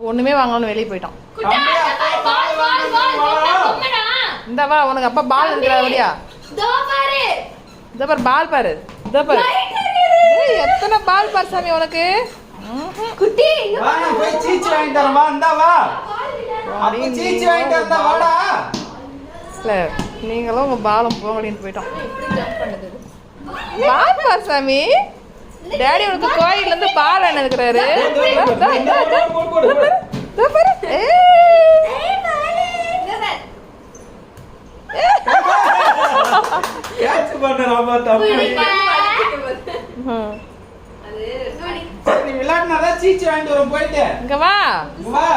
ஒண்ணுமே வாங்கணும்னு வெளியே போயிட்டான். இந்த வா உனக்கு அப்பா பால் இருக்கிறா வழியா இந்த பாரு. பால் பாரு. இந்த பாரு. ஏய், எத்தனை பால் பாரு சாமி உனக்கு? நான் போய் சீச்சி வாங்கிட்டு வரேன், வா, இந்தா வா. அப்ப சீச்சி வாங்கிட்டு வந்தா வாடா. இல்ல நீங்களும் உங்க பாலம் போங்கடின்னு போயிட்டோம். பால் பாரு சாமி. டேடி உனக்கு கோயில்ல இருந்து பால் என்ன இருக்கிறாரு போடு, போடு, போடு. catch பண்ணுறான் பா, தம்பி. சரி, நீ விளையாடுனாதான் சீச்சி வாங்கிட்டு வரேன், போயிட்டு. இங்க வா. வா.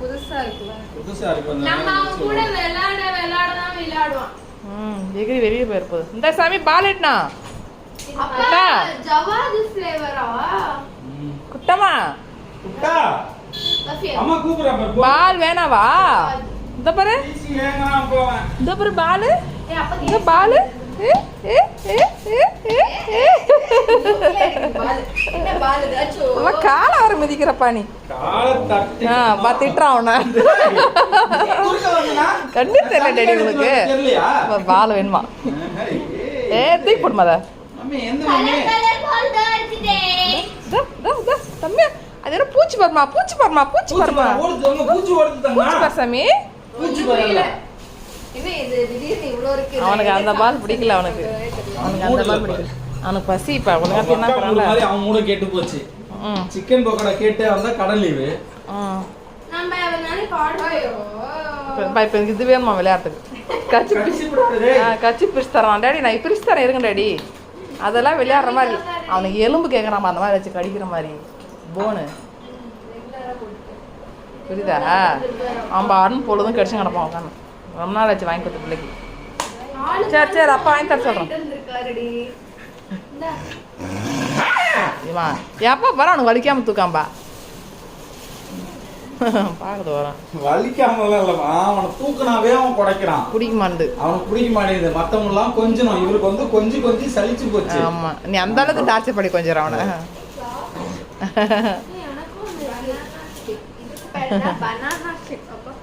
புதுசா இருக்குல்ல புதுசா இருக்கு, கொஞ்சம் நம்ம அவன் கூட விளையாட விளையாட தான் விளையாடுவான். ம் எகிரி வெளியே போயிருப்போது. இந்த சாமி பால் எட்டுனா அப்பா ஜவாது ஃப்ளேவரா ம். குட்டமா குட்டா, அம்மா கூப்பிடுறா பாரு, போ. பால் வேணாவா? இந்த பாரு. பால் இந்த பால் என்ன பால் கால வர மிதிக்கிறப்பா நீ? திட்டுறான்? கண்ணு தெரியல டேடி? அப்ப பால் வேணுமா? ஏ தூக்கி போடுமா அதை? தம்பி என்ன பூச்சி பாருமா பூச்சி பாருமா பூச்சி பாருமா. பூச்சி ஓடுது பூச்சி தங்கா. பாரு சாமி. பூச்சி பாருல. அவனுக்கு அந்த பால் பிடிக்கல அவனுக்கு. அவனுக்கு அந்த பால் பிடிக்கல. அவனுக்கு பசி இப்ப ஒழுங்கா அவன் தின்னாக்குறான்ல மாதிரி அவன் மூட கேட்டு போச்சு. சிக்கன் பக்கோடா கேட்டு வந்தா கடல் லீவு இப்ப எனக்கு இது வேணுமா விளையாட்டுக்கு? கச்சி பிரிச்சு தரான். டேடி நான் பிரிச்சு தரேன் இருங்க டேடி. அதெல்லாம் விளையாடுற மாதிரி அவனுக்கு எலும்பு கேட்குறாமா அந்த மாதிரி வச்சு கடிக்கிற மாதிரி. போனு. புரியுதா? அவன் பாடும் பொழுதும் கடிச்சு கிடப்பான் உட்காந்து ரொம்ப நாள் வச்சு வாங்கி கொடுத்த பிள்ளைக்கு. சரி சரி அப்பா வாங்கி தர சொல்கிறேன் இவா எப்பா வர அவனுக்கு வலிக்காம தூக்காம்பா. பார்க்குது வரான். வலிக்காமலாம் இல்ல அவனை தூக்குனாவே அவன் குடைக்கிறான். பிடிக்க மாட்டுது அவனுக்கு பிடிக்க மாட்டேங்குது. மத்தவங்க எல்லாம் கொஞ்சணும். இவருக்கு வந்து கொஞ்சம் கொஞ்சம் சலிச்சு போச்சு. ஆமா. நீ அந்த அளவுக்கு டார்ச்சர் பண்ணி கொஞ்சம் அவனை. banana stick. இதுக்கு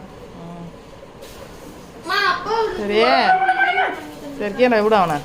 சரி சரி. கீழே நான் விட அவனை